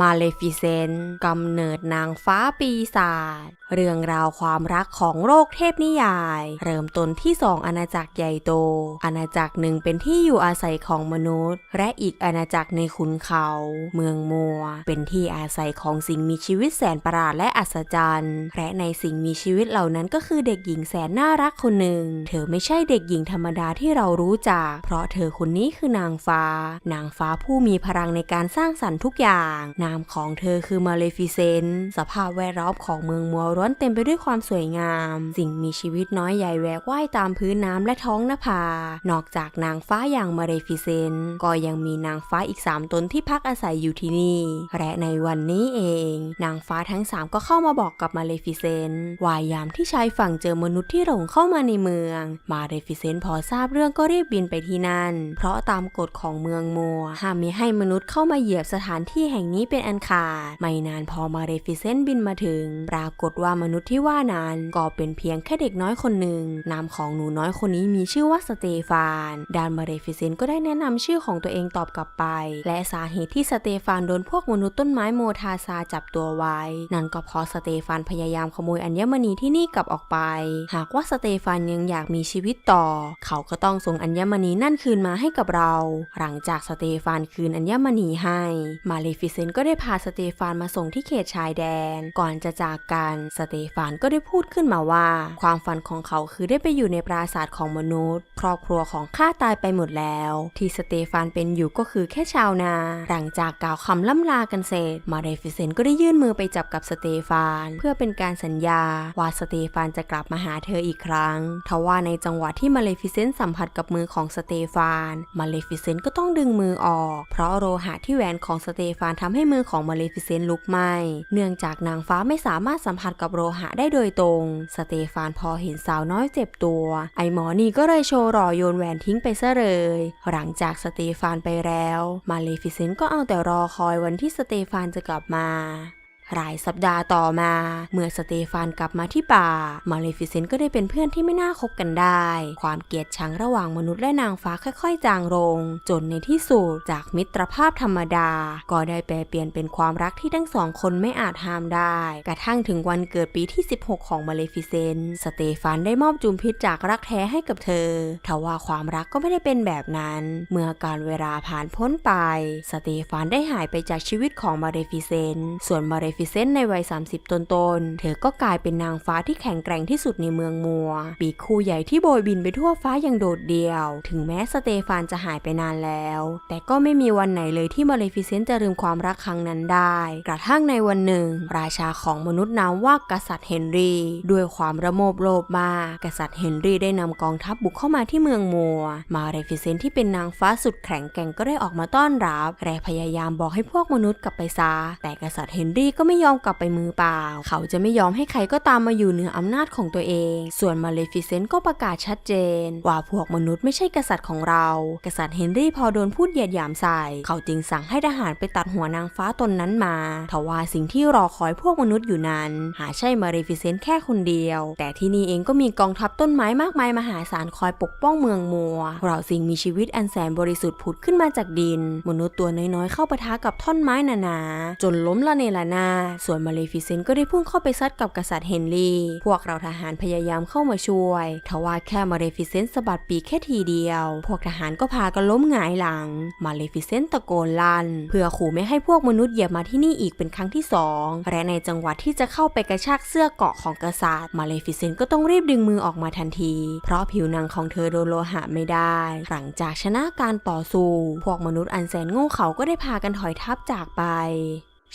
มาเลฟิเซนต์กำเนิดนางฟ้าปีศาจเรื่องราวความรักของโลกเทพนิยาย เริ่มต้นที่สองอาณาจักรใหญ่โต อาณาจักรหนึ่งเป็นที่อยู่อาศัยของมนุษย์ และอีกอาณาจักรในขุนเขา เมืองมัว เป็นที่อาศัยของสิ่งมีชีวิตแสนประหลาดและอัศจรรย์และในสิ่งมีชีวิตเหล่านั้นก็คือเด็กหญิงแสนน่ารักคนหนึ่ง เธอไม่ใช่เด็กหญิงธรรมดาที่เรารู้จัก เพราะเธอคนนี้คือนางฟ้า นางฟ้าผู้มีพลังในการสร้างสรรค์ทุกอย่าง นามของเธอคือมาเลฟิเซนสภาพแวดล้อมของเมืองมัวร้อนเต็มไปด้วยความสวยงาม สิ่งมีชีวิตน้อยใหญ่แหวกว่ายตามพื้นน้ำและท้องนภา นอกจากนางฟ้าอย่างมาเลฟิเซนก็ยังมีนางฟ้าอีกสามตนที่พักอาศัยอยู่ที่นี่ และในวันนี้เอง นางฟ้าทั้งสามก็เข้ามาบอกกับมาเลฟิเซนว่ายามที่ชายฝั่งเจอมนุษย์ที่หลงเข้ามาในเมือง มาเลฟิเซนพอทราบเรื่องก็รีบบินไปที่นั่น เพราะตามกฎของเมืองมัวห้ามมิให้มนุษย์เข้ามาเหยียบสถานที่แห่งนี้เป็นอันขาดไม่นานพอมาเลฟิเซนบินมาถึง ปรากฏว่ามนุษย์ที่ว่านั้นก็เป็นเพียงแค่เด็กน้อยคนหนึ่งนามของหนูน้อยคนนี้มีชื่อว่าสเตฟานดานมาเลฟิเซนก็ได้แนะนำชื่อของตัวเองตอบกลับไป และสาเหตุที่สเตฟานโดนพวกมนุษย์ต้นไม้โมทาซาจับตัวไว้ นั่นก็เพราะสเตฟานพยายามขโมยอัญมณีที่นี่กลับออกไป หากว่าสเตฟานยังอยากมีชีวิตต่อ เขาก็ต้องส่งอัญมณีนั่นคืนมาให้กับเรา หลังจากสเตฟานคืนอัญมณีให้ มาเลฟิเซนก็ได้พาสเตฟานมาส่งที่เขตชายแดน ก่อนจะจากกันสเตฟานก็ได้พูดขึ้นมาว่า ความฝันของเขาคือได้ไปอยู่ในปราสาทของมนุษย์ ครอบครัวของข้าตายไปหมดแล้ว ที่สเตฟานเป็นอยู่ก็คือแค่ชาวนา หลังจากกล่าวคำล่ำลากันเสร็จ มาเลฟิเซนก็ได้ยื่นมือไปจับกับสเตฟาน เพื่อเป็นการสัญญาว่าสเตฟานจะกลับมาหาเธออีกครั้ง ทว่าในจังหวะที่มาเลฟิเซนสัมผัสกับมือของสเตฟาน มาเลฟิเซนก็ต้องดึงมือออก เพราะโลหะที่แหวนของสเตฟานทำให้มือของมาเลฟิเซนลุกไหม้ เนื่องจากนางฟ้าไม่สามารถสัมผัสกับับโลหะได้โดยตรง สเตฟานพอเห็นสาวน้อยเจ็บตัว ไอหมอนี่ก็เลยโชว์หล่อโยนแหวนทิ้งไปซะเลย หลังจากสเตฟานไปแล้ว มาเลฟิเซนก็เอาแต่รอคอยวันที่สเตฟานจะกลับมา หลายสัปดาห์ต่อมา เมื่อสเตฟานกลับมาที่ป่า มาเลฟิเซนก็ได้เป็นเพื่อนที่ไม่น่าคบกันได้ ความเกลียดชังระหว่างมนุษย์และนางฟ้าค่อยๆ จางลง จนในที่สุดจากมิตรภาพธรรมดา ก็ได้แปลเปลี่ยนเป็นความรักที่ทั้งสองคนไม่อาจห้ามได้ กระทั่งถึงวันเกิดปีที่ 16 ของมาเลฟิเซนสเตฟานได้มอบจุมพิษจากรักแท้ให้กับเธอทว่าความรักก็ไม่ได้เป็นแบบนั้น เมื่อการเวลาผ่านพ้นไป สเตฟานได้หายไปจากชีวิตของมาเลฟิเซนส่วนมาเลฟิเซนต์ในวัย 30ต้นเธอก็กลายเป็นนางฟ้าที่แข็งแกร่งที่สุดในเมืองมัว ปีกคู่ใหญ่ที่โบยบินไปทั่วฟ้าอย่างโดดเดี่ยว ถึงแม้สเตฟานจะหายไปนานแล้ว แต่ก็ไม่มีวันไหนเลยที่มาเลฟิเซนต์จะลืมความรักครั้งนั้นได้ กระทั่งในวันหนึ่ง ราชาของมนุษย์นามว่ากษัตริย์เฮนรี่ ด้วยความระโมบโลภมาก กษัตริย์เฮนรี่ได้นำกองทัพบุกเข้ามาที่เมืองมัว มาเลฟิเซนต์ที่เป็นนางฟ้าสุดแข็งแกร่งก็ได้ออกมาต้อนรับ และพยายามบอกให้พวกมนุษย์กลับไปซะแต่กษัตริย์เฮนรี่ก็ไม่ยอมกลับไปมือเปล่า เขาจะไม่ยอมให้ใครก็ตามมาอยู่เหนืออำนาจของตัวเอง ส่วนมาเลฟิเซนต์ก็ประกาศชัดเจน ว่าพวกมนุษย์ไม่ใช่กษัตริย์ของเรา กษัตริย์เฮนรี่พอโดนพูดเหยียดหยามใส่ เขาจึงสั่งให้ทหารไปตัดหัวนางฟ้าตนนั้นมา ทว่าสิ่งที่รอคอยพวกมนุษย์อยู่นั้น หาใช่มาเลฟิเซนต์แค่คนเดียว แต่ที่นี่เองก็มีกองทัพต้นไม้มากมายมหาศาลคอยปกป้องเมืองมัว เราสิ่งมีชีวิตอันแสนบริสุทธิ์ผุดขึ้นมาจากดิน มนุษย์ตัวน้อยๆเข้าปะทะกับท่อนไม้หนาๆจนล้มละเนระนาดส่วนมาเลฟิเซนต์ก็ได้พุ่งเข้าไปซัดกับกษัตริย์เฮนรี่พวกเราทหารพยายามเข้ามาช่วยทว่าแค่มาเลฟิเซนต์สะบัดปีกแค่ทีเดียว พวกทหารก็พากันล้มหงายหลัง มาเลฟิเซนต์ตะโกนลั่น เพื่อขู่ไม่ให้พวกมนุษย์เหยียบมาที่นี่อีกเป็นครั้งที่สองและในจังหวะที่จะเข้าไปกระชากเสื้อเกาะของกษัตริย์ มาเลฟิเซนต์ก็ต้องรีบดึงมือออกมาทันที เพราะผิวหนังของเธอโดนโลหะไม่ได้ หลังจากชนะการต่อสู้ พวกมนุษย์อันแสนโง่เขาก็ได้พากันถอยทับจากไป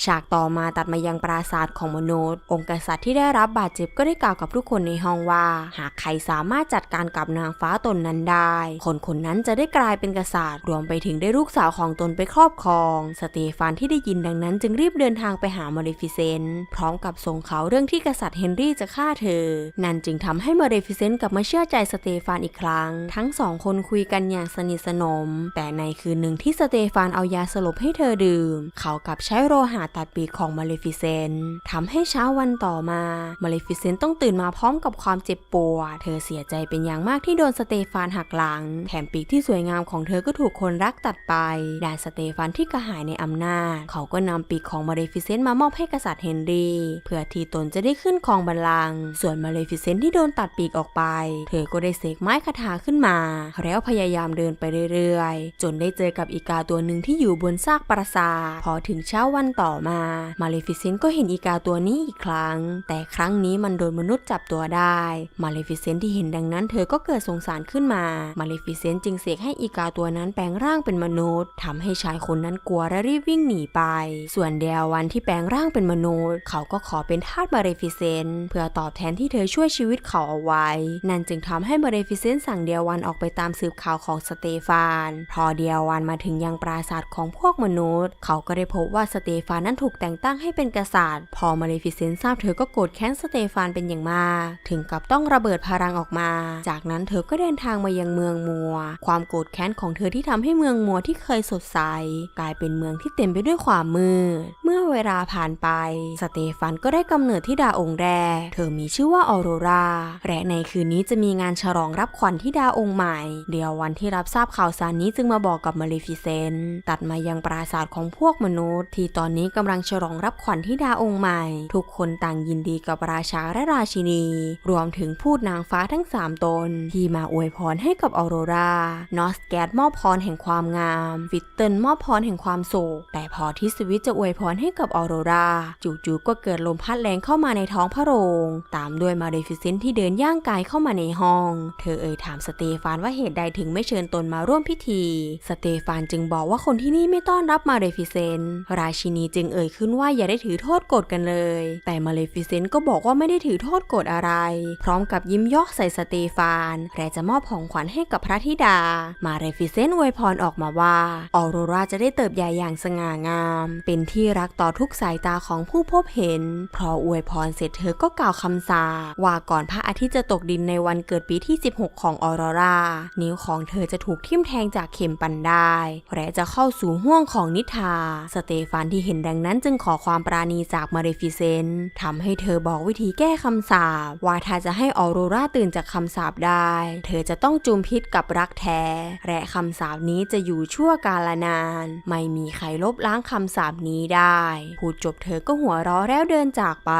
ฉากต่อมาตัดมายังปราสาทของมนุษย์องค์กษัตริย์ที่ได้รับบาดเจ็บก็ได้กล่าวกับทุกคนในห้องว่า หากใครสามารถจัดการกับนางฟ้าตนนั้นได้ คนคนนั้นจะได้กลายเป็นกษัตริย์ รวมไปถึงได้ลูกสาวของตนไปครอบครอง สเตฟานที่ได้ยินดังนั้นจึงรีบเดินทางไปหามาเลฟิเซนพร้อมกับส่งเขาเรื่องที่กษัตริย์เฮนรี่จะฆ่าเธอ นั่นจึงทำให้มาเลฟิเซนกลับมาเชื่อใจสเตฟานอีกครั้ง ทั้งสองคนคุยกันอย่างสนิทสนม แต่ในคืนหนึ่งที่สเตฟานเอายาสลบให้เธอดื่ม เขากลับใช้โลหะตัดปีกของมาเลฟิเซนทำให้เช้าวันต่อมามาเลฟิเซนต้องตื่นมาพร้อมกับความเจ็บปวด เธอเสียใจเป็นอย่างมากที่โดนสเตฟานหักหลัง แถมปีกที่สวยงามของเธอก็ถูกคนรักตัดไปด่านสเตฟานที่กระหายในอำนาจ เขาก็นำปีกของมาเลฟิเซนมามอบให้กษัตริย์เฮนรีเพื่อที่ตนจะได้ขึ้นครองบัลลังก์ส่วนมาเลฟิเซนที่โดนตัดปีกออกไป เธอก็ได้เสกไม้คาถาขึ้นมา แล้วพยายามเดินไปเรื่อยๆ จนได้เจอกับอีกาตัวหนึ่งที่อยู่บนซากปราสาทพอถึงเช้าวันต่อมามาเลฟิเซนต์ก็เห็นอีกาตัวนี้อีกครั้ง แต่ครั้งนี้มันโดนมนุษย์จับตัวได้มาเลฟิเซนต์ที่เห็นดังนั้น เธอก็เกิดสงสารขึ้นมามาเลฟิเซนต์จึงเสกให้อีกาตัวนั้นแปลงร่างเป็นมนุษย์ทำให้ชายคนนั้นกลัวและรีบวิ่งหนีไป ส่วนเดลวันที่แปลงร่างเป็นมนุษย์ เขาก็ขอเป็นทาสมาเลฟิเซนต์เพื่อตอบแทนที่เธอช่วยชีวิตเขาเอาไว้ นั่นจึงทำให้มาเลฟิเซนต์สั่งเดลวันออกไปตามสืบข่าวของสเตฟาน พอเดลวันมาถึงยังปราสาทของพวกมนุษย์ เขาก็ได้พบว่าสเตฟานนั้นถูกแต่งตั้งให้เป็นกษัตริย์ พอมาเลฟิเซนทราบเธอก็โกรธแค้นสเตฟานเป็นอย่างมาก ถึงกับต้องระเบิดพลังออกมา จากนั้นเธอก็เดินทางมายังเมืองมัว ความโกรธแค้นของเธอที่ทำให้เมืองมัวที่เคยสดใส กลายเป็นเมืองที่เต็มไปด้วยความมืด เมื่อเวลาผ่านไป สเตฟานก็ได้กำเนิดที่ดาองค์แรก เธอมีชื่อว่าออโรรา และในคืนนี้จะมีงานฉลองรับขวัญที่ดาองค์ใหม่ เดียววันที่รับทราบข่าวสารนี้จึงมาบอกกับมาเลฟิเซนตัดมายังปราสาทของพวกมนุษย์ ที่ตอนนี้กำลังฉลองรับขวัญที่ดาองค์ใหม่ ทุกคนต่างยินดีกับราชาและราชินี รวมถึงพูดนางฟ้าทั้ง 3 ตน ที่มาอวยพรให้กับออโรรานอสแกดมอบพรแห่งความงาม ฟิตเติลมอบพรแห่งความโศก แต่พอที่สวิตจะอวยพรให้กับออโรราจู่ๆก็เกิดลมพัดแรงเข้ามาในท้องพระโรง ตามด้วยมาเดฟิเซนที่เดินย่างกายเข้ามาในห้อง เธอเอ่ยถามสเตฟานว่าเหตุใดถึงไม่เชิญตนมาร่วมพิธี สเตฟานจึงบอกว่าคนที่นี่ไม่ต้อนรับมาเดฟิเซนราชินีจึงเอ่ยขึ้นว่าอย่าได้ถือโทษโกรธกันเลย แต่มาเลฟิเซนต์ก็บอกว่าไม่ได้ถือโทษโกรธอะไร พร้อมกับยิ้มย่อใส่สเตฟานและจะมอบของขวัญให้กับพระธิดา มาเลฟิเซนต์อวยพรออกมาว่าออโรราจะได้เติบใหญ่อย่างสง่างาม เป็นที่รักต่อทุกสายตาของผู้พบเห็น พออวยพรเสร็จเธอก็กล่าวคำสาว่าก่อนพระอาทิตย์จะตกดินในวันเกิดปีที่ 16 ของออโรรานิ้วของเธอจะถูกทิ่มแทงจากเข็มปันได้และจะเข้าสู่ห่วงของนิทา สเตฟานที่เห็นดังนั้นจึงขอความปราณีจากมาเรฟิเซนทำให้เธอบอกวิธีแก้คำสาปว่าถ้าจะให้ออโรราตื่นจากคำสาปได้ เธอจะต้องจุมพิษกับรักแท้ และคำสาปนี้จะอยู่ชั่วกาลนาน ไม่มีใครลบล้างคำสาปนี้ได้ พูดจบเธอก็หัวเราะแล้วเดินจากไป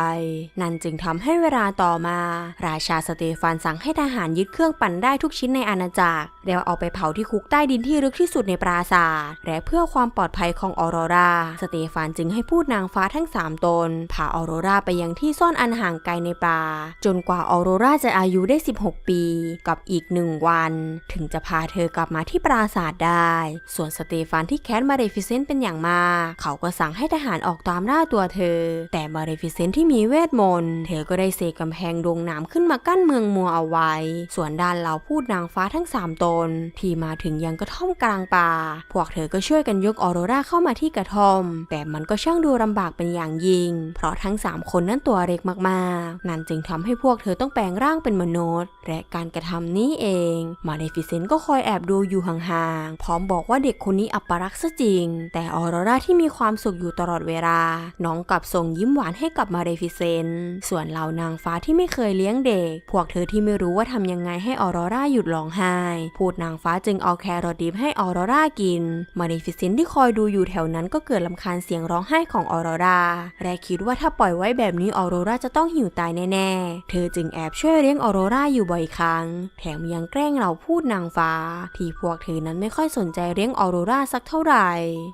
นั่นจึงทำให้เวลาต่อมา ราชาสเตฟานสั่งให้ทหารยึดเครื่องปั่นได้ทุกชิ้นในอาณาจักรแล้วเอาไปเผาที่คุกใต้ดินที่ลึกที่สุดในปราสาทและเพื่อความปลอดภัยของออโรรา สเตฟานจึงให้พูดนางฟ้าทั้ง3ตนพาออโรราไปยังที่ซ่อนอันห่างไกลในป่า จนกว่าออโรราจะอายุได้ 16 ปีกับอีกหนึ่งวัน ถึงจะพาเธอกลับมาที่ปราสาทได้ ส่วนสเตฟานที่แค้นมาเรฟิเซนต์เป็นอย่างมาก เขาก็สั่งให้ทหารออกตามล่าตัวเธอ แต่มาเรฟิเซนต์ที่มีเวทมนต์เธอก็ได้เสกกำแพงดงน้ำขึ้นมากั้นเมืองมัวเอาไว้ ส่วนด้านเราพูดนางฟ้าทั้ง3ตน ที่มาถึงยังกระท่อมกลางป่า พวกเธอก็ช่วยกันยกออโรราเข้ามาที่กระท่อม แต่มันก็ช่างดูลำบากเป็นอย่างยิ่ง เพราะทั้ง 3 คนนั้นตัวเล็กมากๆ นั่นจึงทำให้พวกเธอต้องแปลงร่างเป็นมนุษย์ และการกระทำนี้เอง มาเดฟิเซนก็คอยแอบดูอยู่ห่างๆ พร้อมบอกว่าเด็กคนนี้อัปรักษ์ซะจริง แต่ออโรราที่มีความสุขอยู่ตลอดเวลา น้องกลับส่งยิ้มหวานให้กับมาเดฟิเซนส่วนเหล่านางฟ้าที่ไม่เคยเลี้ยงเด็ก พวกเธอที่ไม่รู้ว่าทำยังไงให้ออโรราหยุดร้องไห้ พูดนางฟ้าจึงเอาแครอทดิบให้ออโรรากิน มาเดฟิเซนที่คอยดูอยู่แถวนั้นก็เกิดลำคาญเสียงร้องไห้ของออโรราและคิดว่าถ้าปล่อยไว้แบบนี้ออโรราจะต้องหิวตายแน่ๆ เธอจึงแอบช่วยเลี้ยงออโรราอยู่บ่อยครั้ง แถมยังแกล้งเราพูดนางฟ้า ที่พวกเธอนั้นไม่ค่อยสนใจเลี้ยงออโรราสักเท่าไหร่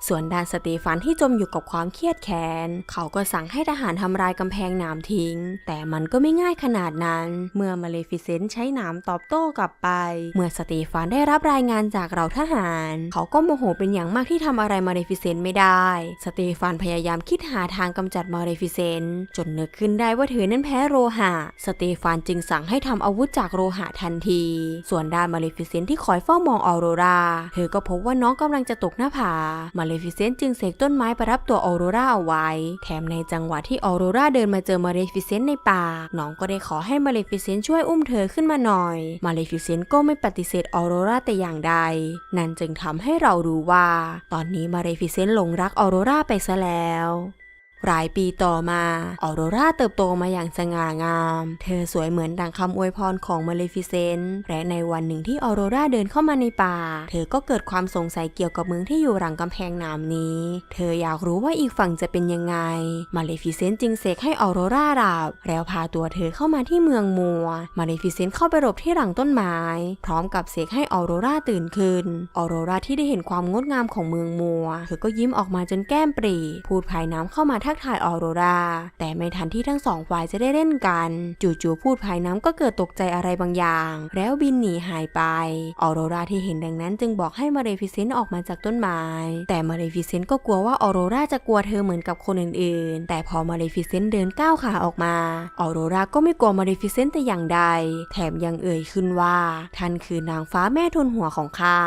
ส่วนดานสเตฟานที่จมอยู่กับความเครียดแค้น เขาก็สั่งให้ทหารทำลายกำแพงหนามทิ้ง แต่มันก็ไม่ง่ายขนาดนั้น เมื่อมาเลฟิเซนต์ใช้หนามตอบโต้กลับไป เมื่อสเตฟานได้รับรายงานจากเราทหาร เขาก็โมโหเป็นอย่างมากที่ทำอะไรมาเลฟิเซนต์ไม่ได้ สเตฟานพยายามคิดหาทางกำจัดมาเลฟิเซนจนนึกขึ้นได้ว่าเธอนั้นแพ้โลหะ สเตฟานจึงสั่งให้ทำอาวุธจากโลหะทันที ส่วนด้านมาเลฟิเซนที่คอยเฝ้ามองออโรรา เธอก็พบว่าน้องกำลังจะตกหน้าผา มาเลฟิเซนจึงเสกต้นไม้ประรับตัวออโรราเอาไว้ แถมในจังหวะที่ออโรราเดินมาเจอมาเลฟิเซนในป่า น้องก็ได้ขอให้มาเลฟิเซนช่วยอุ้มเธอขึ้นมาหน่อย มาเลฟิเซนก็ไม่ปฏิเสธออโรราแต่อย่างใด นั่นจึงทำให้เรารู้ว่า ตอนนี้มาเลฟิเซนหลงรักออโรราไปซะแล้วแล้ว หลายปีต่อมาออโรราเติบโตมาอย่างสง่างาม เธอสวยเหมือนดังคำอวยพรของมาเลฟิเซนต์และในวันหนึ่งที่ออโรราเดินเข้ามาในป่า เธอก็เกิดความสงสัยเกี่ยวกับเมืองที่อยู่หลังกำแพงหนามนี้ เธออยากรู้ว่าอีกฝั่งจะเป็นยังไงมาเลฟิเซนต์จึงเสกให้ออโรราหลับแล้วพาตัวเธอเข้ามาที่เมืองมัว มาเลฟิเซนต์เข้าไปหลบที่หลังต้นไม้ พร้อมกับเสกให้ออโรราตื่นขึ้นออโรราที่ได้เห็นความงดงามของเมืองมัว เธอก็ยิ้มออกมาจนแก้มปรี พูดภายน้ำเข้ามาทักทายออโรรา แต่ไม่ทันที่ทั้งสองฝ่ายจะได้เล่นกัน จู่ๆพูดภายน้ำก็เกิดตกใจอะไรบางอย่าง แล้วบินหนีหายไป ออโรราที่เห็นดังนั้นจึงบอกให้มาเลฟิเซนต์ออกมาจากต้นไม้ แต่มาเลฟิเซนต์ก็กลัวว่าออโรราจะกลัวเธอเหมือนกับคนอื่นๆ แต่พอมาเลฟิเซนต์เดินก้าวขาออกมา ออโรราก็ไม่กลัวมาเลฟิเซนต์แต่อย่างใด แถมยังเอ่ยขึ้นว่าท่านคือนางฟ้าแม่ทุนหัวของข้า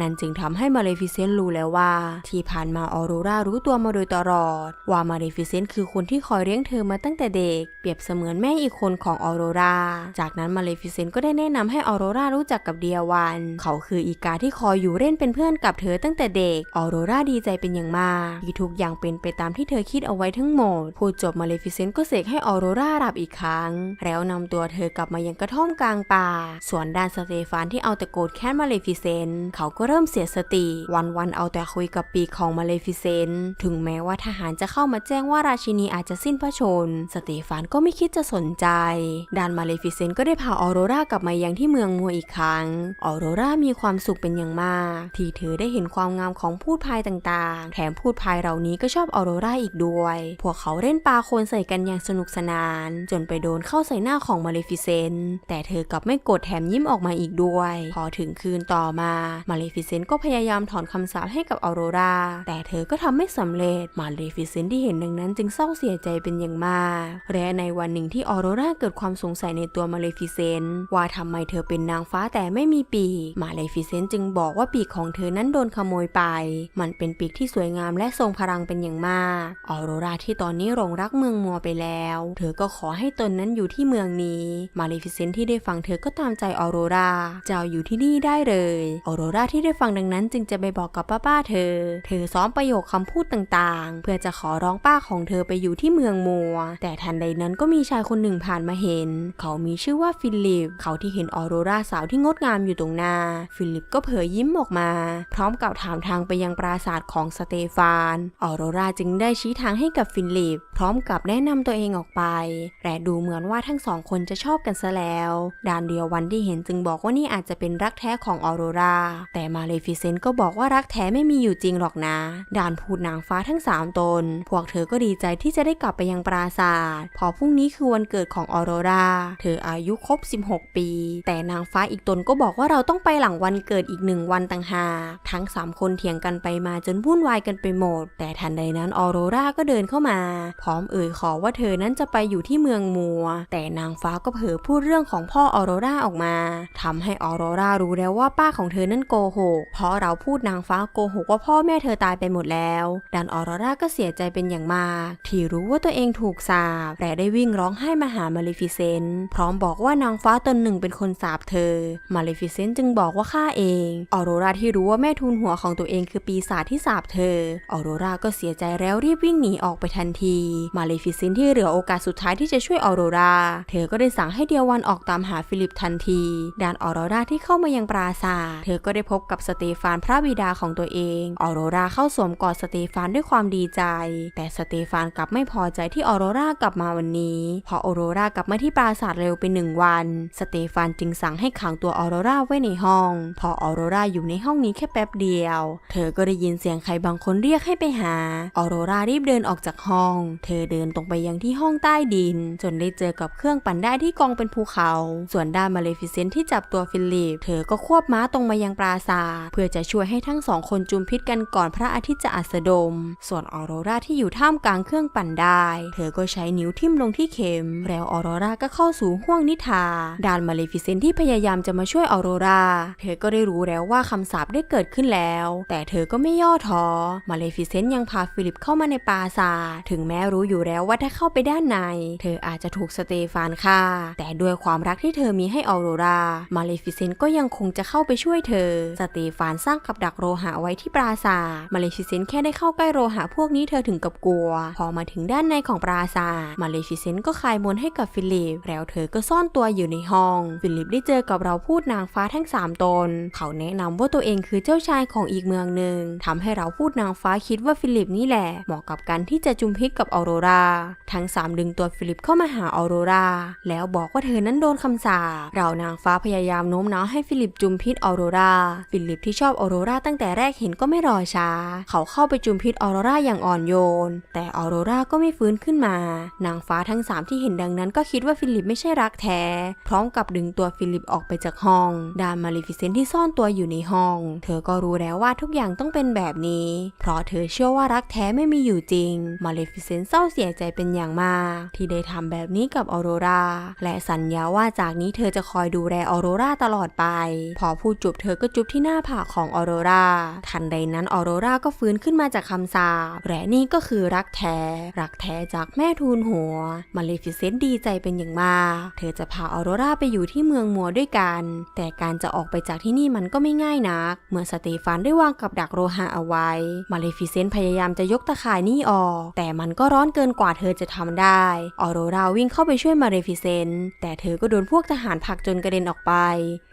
นั่นจึงทำให้มาเลฟิเซนต์รู้แล้วว่า ที่ผ่านมาออโรรารู้ตัวมาโดยตลอด ว่ามาเลฟิเซนต์คือคนที่คอยเลี้ยงเธอมาตั้งแต่เด็ก เปรียบเสมือนแม่อีกคนของออโรราจากนั้นมาเลฟิเซนต์ก็ได้แนะนำให้ออโรรารู้จักกับเดียวัน เขาคืออีกาที่คอยอยู่เล่นเป็นเพื่อนกับเธอตั้งแต่เด็กออโรราดีใจเป็นอย่างมากที่ทุกอย่างเป็นไปตามที่เธอคิดเอาไว้ทั้งหมดพูดจบมาเลฟิเซนต์ก็เสกให้ออโรราหลับอีกครั้ง แล้วนำตัวเธอกลับมายังกระท่อมกลางป่า ส่วนด้านสเตฟานที่เอาแต่โกรธแค้นมาเลฟิเซนต์เขาก็เริ่มเสียสติ วันๆเอาแต่คุยกับปีกของมาเลฟิเซนต์ถึงแม้ว่าทหารจะเข้ามาแจ้งว่าราชินีอาจจะสิ้นพระชน สเตฟานก็ไม่คิดจะสนใจ ดานมาเลฟิเซนก็ได้พาออโรรากลับมายังที่เมืองมัวอีกครั้ง ออโรรามีความสุขเป็นอย่างมาก ที่เธอได้เห็นความงามของพูดพายต่างๆ แถมพูดพายเหล่านี้ก็ชอบออโรราอีกด้วย พวกเขาเล่นปลาโคลนใส่กันอย่างสนุกสนาน จนไปโดนเข้าใส่หน้าของมาเลฟิเซนแต่เธอกลับไม่โกรธแถมยิ้มออกมาอีกด้วย พอถึงคืนต่อมา มาเลฟิเซนก็พยายามถอนคำสาปให้กับออโรรา แต่เธอก็ทำไม่สำเร็จ มาเลฟิเซนที่เห็นดังนั้นจึงเศร้าเสียใจเป็นอย่างมาก และในวันหนึ่งที่ออโรราเกิดความสงสัยในตัวมาเลฟิเซนต์ว่าทำไมเธอเป็นนางฟ้าแต่ไม่มีปีก มาเลฟิเซนจึงบอกว่าปีกของเธอนั้นโดนขโมยไป มันเป็นปีกที่สวยงามและทรงพลังเป็นอย่างมาก ออโรราที่ตอนนี้หลงรักเมืองมัวไปแล้ว เธอก็ขอให้ตนนั้นอยู่ที่เมืองนี้ มาเลฟิเซนที่ได้ฟังเธอก็ตามใจออโรราจะอาอยู่ที่นี่ได้เลยออโรราที่ได้ฟังดังนั้นจึงจะไปบอกกับป้าป้าๆเธอ เธอซ้อมประโยคคำพูดต่างๆ เพื่อจะขอร้องป้าของเธอไปอยู่ที่เมืองมัว แต่ทันใดนั้นก็มีชายคนหนึ่งผ่านมาเห็น เขามีชื่อว่าฟิลิป เขาที่เห็นออโรราสาวที่งดงามอยู่ตรงหน้า ฟิลิปก็เผยยิ้มออกมา พร้อมกับถามทางไปยังปราสาทของสเตฟาน ออโรราจึงได้ชี้ทางให้กับฟิลิป พร้อมกับแนะนำตัวเองออกไป แต่ดูเหมือนว่าทั้งสองคนจะชอบกันซะแล้วดานเดียววันที่เห็นจึงบอกว่านี่อาจจะเป็นรักแท้ของออโรราแต่มาเลฟิเซนต์ก็บอกว่ารักแท้ไม่มีอยู่จริงหรอกนะ ดานพูดนางฟ้าทั้งสามตน พวกเธอก็ดีใจที่จะได้กลับไปยังปราสาทพอพรุ่งนี้คือวันเกิดของออโรราเธออายุครบ 16 ปี แต่นางฟ้าอีกตนก็บอกว่าเราต้องไปหลังวันเกิดอีกหนึ่งวันต่างหากทั้งสามคนเถียงกันไปมาจนวุ่นวายกันไปหมด แต่ทันใดนั้นออโรราก็เดินเข้ามา พร้อมเอ่ยขอว่าเธอนั้นจะไปอยู่ที่เมืองมัว แต่นางฟ้าก็เผลอพูดเรื่องของพ่อออโรราออกมาทำให้ออโรรารู้แล้วว่าป้าของเธอนั้นโกหก เพราะเราพูดนางฟ้าโกหกว่าพ่อแม่เธอตายไปหมดแล้ว ดันออโรราก็เสียใจเป็นอย่างมากที่รู้ว่าตัวเองถูกสาปแต่ได้วิ่งร้องไห้มาหามาเลฟิเซนต์พร้อมบอกว่านางฟ้าตนหนึ่งเป็นคนสาปเธอ มาเลฟิเซนต์จึงบอกว่าข้าเอง ออโรราที่รู้ว่าแม่ทุนหัวของตัวเองคือปีศาจที่สาปเธอ ออโรราก็เสียใจแล้วรีบวิ่งหนีออกไปทันที มาเลฟิเซนต์ที่เหลือโอกาสสุดท้ายที่จะช่วยออโรรา เธอก็ได้สั่งให้เดียววันออกตามหาฟิลิปทันทีด้านออโรราที่เข้ามายังปราสาทเธอก็ได้พบกับสเตฟานพระบิดาของตัวเอง ออโรราเข้าสวมกอดสเตฟานด้วยความดีใจ แต่สเตฟานกลับไม่พอใจที่ออโรรากลับมาวันนี้พอออโรรากลับมาที่ปราสาทเร็วไปหนึ่งวัน สเตฟานจึงสั่งให้ขังตัวออโรราไว้ในห้อง พอออโรราอยู่ในห้องนี้แค่แป๊บเดียว เธอก็ได้ยินเสียงใครบางคนเรียกให้ไปหา ออโรรารีบเดินออกจากห้อง เธอเดินตรงไปยังที่ห้องใต้ดิน จนได้เจอกับเครื่องปั่นได้ที่กองเป็นภูเขา ส่วนด้านมาเลฟิเซนที่จับตัวฟิลิป เธอก็ควบม้าตรงมายังปราสาทเพื่อจะช่วยให้ทั้งสองคนจุมพิษกันก่อนพระอาทิตย์จะอัสดม ส่วนออโรราที่อยู่ท่ามกลางเครื่องปั่นได้ เธอก็ใช้นิ้วทิ่มลงที่เข็ม แล้วออโรราก็เข้าสู่ห้วงนิทา ดานมาเลฟิเซนที่พยายามจะมาช่วยออโรรา เธอก็ได้รู้แล้วว่าคำสาปได้เกิดขึ้นแล้ว แต่เธอก็ไม่ย่อท้อ มาเลฟิเซนยังพาฟิลิปเข้ามาในปราสาท ถึงแม้รู้อยู่แล้วว่าถ้าเข้าไปด้านใน เธออาจจะถูกสเตฟานฆ่า แต่ด้วยความรักที่เธอมีให้ออโรรา มาเลฟิเซนก็ยังคงจะเข้าไปช่วยเธอ สเตฟานสร้างกับดักโรหะไว้ที่ปราสาท มาเลฟิเซนแค่ได้เข้าใกล้โรหะพวกนี้เธอถึงกับกลัวตัว พอมาถึงด้านในของปราสาทมาเลฟิเซนต์ก็คลายมนให้กับฟิลิป แล้วเธอก็ซ่อนตัวอยู่ในห้อง ฟิลิปได้เจอกับเราพูดนางฟ้าทั้ง 3 ตน เขาแนะนำว่าตัวเองคือเจ้าชายของอีกเมืองหนึ่งทำให้เราพูดนางฟ้าคิดว่าฟิลิปนี่แหละเหมาะกับการที่จะจุมพิษกับออโรรา ทั้ง 3 ดึงตัวฟิลิปเข้ามาหาออโรราแล้วบอกว่าเธอนั้นโดนคำสาปเรานางฟ้าพยายามโน้มน้าวให้ฟิลิปจุมพิษออโรรา ฟิลิปที่ชอบออโรราตั้งแต่แรกเห็นก็ไม่รอช้า เขาเข้าไปจุมพิษออโรราอย่างอ่อนโยน แต่ออโรราก็ไม่ฟื้นขึ้นมา นางฟ้าทั้งสามที่เห็นดังนั้นก็คิดว่าฟิลิปไม่ใช่รักแท้ พร้อมกับดึงตัวฟิลิปออกไปจากห้อง ดานมาเลฟิเซนที่ซ่อนตัวอยู่ในห้อง เธอก็รู้แล้วว่าทุกอย่างต้องเป็นแบบนี้ เพราะเธอเชื่อว่ารักแท้ไม่มีอยู่จริง มาเลฟิเซนเศร้าเสียใจเป็นอย่างมาก ที่ได้ทำแบบนี้กับออโรราและสัญญาว่าจากนี้เธอจะคอยดูแลออโรราตลอดไป พอพูดจบเธอก็จุบที่หน้าผากของออโรราทันใดนั้นออโรราก็ฟื้นขึ้นมาจากคำสาปและนี่ก็คือรักแท้ รักแท้จากแม่ทูลหัว มาเลฟิเซนต์ดีใจเป็นอย่างมาก เธอจะพาออโรราไปอยู่ที่เมืองมัวด้วยกัน แต่การจะออกไปจากที่นี่มันก็ไม่ง่ายนัก เมื่อสเตฟานได้วางกับดักโรหะเอาไว้ มาเลฟิเซนต์พยายามจะยกตะข่ายนี่ออก แต่มันก็ร้อนเกินกว่าเธอจะทำได้ ออโรราวิ่งเข้าไปช่วยมาเลฟิเซนต์แต่เธอก็โดนพวกทหารผลักจนกระเด็นออกไป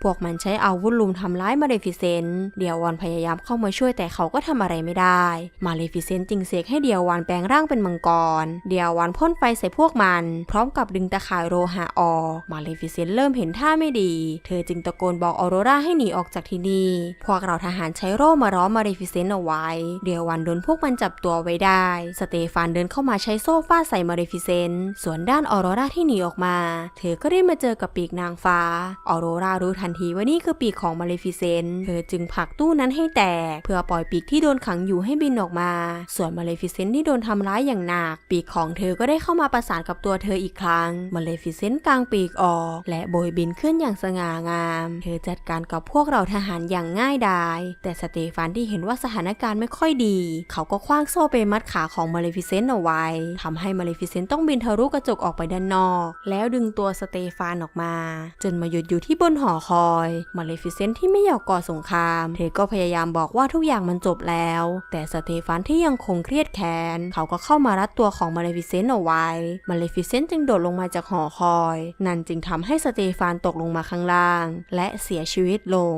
พวกมันใช้อาวุธลุมทำร้ายมาเลฟิเซนต์เดียววันพยายามเข้ามาช่วยแต่เขาก็ทำอะไรไม่ได้ มาเลฟิเซนต์จึงเสกให้เดียววันแปลงร่างเป็นมังกร เดียววันพ่นไฟใส่พวกมัน พร้อมกับดึงตะข่ายโรหะออกมาเลฟิเซนเริ่มเห็นท่าไม่ดี เธอจึงตะโกนบอกออโรราให้หนีออกจากที่นี่ พวกเราทหารใช้โร่มาล้อมมาเลฟิเซนเอาไว้ เดียววันโดนพวกมันจับตัวไว้ได้ สเตฟานเดินเข้ามาใช้โซ่ฟาดใส่มาเลฟิเซนส่วนด้านออโรราที่หนีออกมา เธอก็ได้มาเจอกับปีกนางฟ้า ออโรรารู้ทันทีว่านี่คือปีกของมาเลฟิเซนเธอจึงผลักตู้นั้นให้แตก เพื่อปล่อยปีกที่โดนขังอยู่ให้บินออกมา ส่วนมาเลฟิเซนที่โดนทำร้ายอย่างหนัก ปีกของเธอก็ได้เข้ามาประสานกับตัวเธออีกครั้งมาเลฟิเซนต์กางปีกออก และโบยบินขึ้นอย่างสง่างาม เธอจัดการกับพวกเราทหารอย่างง่ายดาย แต่สเตฟานที่เห็นว่าสถานการณ์ไม่ค่อยดี เขาก็คว้างโซ่ไปมัดขาของมาเลฟิเซนต์เอาไว้ทำให้มาเลฟิเซนต์ต้องบินทะลุกระจกออกไปด้านนอก แล้วดึงตัวสเตฟานออกมา จนมาหยุดอยู่ที่บนหอคอยมาเลฟิเซนต์ที่ไม่อยากก่อสงคราม เธอก็พยายามบอกว่าทุกอย่างมันจบแล้ว แต่สเตฟานที่ยังคงเครียดแค้นเขาก็เข้ามารัดตัวของมาเลฟิเซนต์เอาไว้ มาเลฟิเซนต์จึงโดดลงมาจากหอคอย นั่นจึงทำให้สเตฟานตกลงมาข้างล่าง และเสียชีวิตลง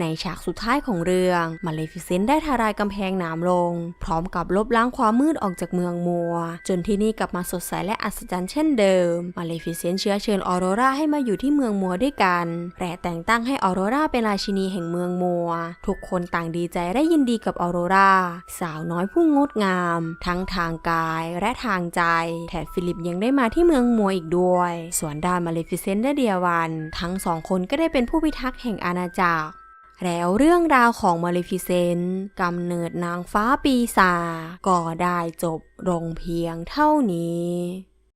ในฉากสุดท้ายของเรื่องมาเลฟิเซนได้ทารายกำแพงหนามลง พร้อมกับลบล้างความมืดออกจากเมืองมัว จนที่นี่กลับมาสดใสและอัศจรรย์เช่นเดิม มาเลฟิเซนเชื้อเชิญออโรราให้มาอยู่ที่เมืองมัวด้วยกันและแต่งตั้งให้ออโรราเป็นราชินีแห่งเมืองมัว ทุกคนต่างดีใจและยินดีกับออโรราสาวน้อยผู้งดงาม ทั้งทางกายและทางใจ แถมฟิลิปยังได้มาที่เมืองมัวอีกด้วย ส่วนด้านมาเลฟิเซนและเดียวัน ทั้งสองคนก็ได้เป็นผู้พิทักษ์แห่งอาณาจักร แล้วเรื่องราวของมาเลฟิเซนต์กำเนิดนางฟ้าปีศาจก็ได้จบลงเพียงเท่านี้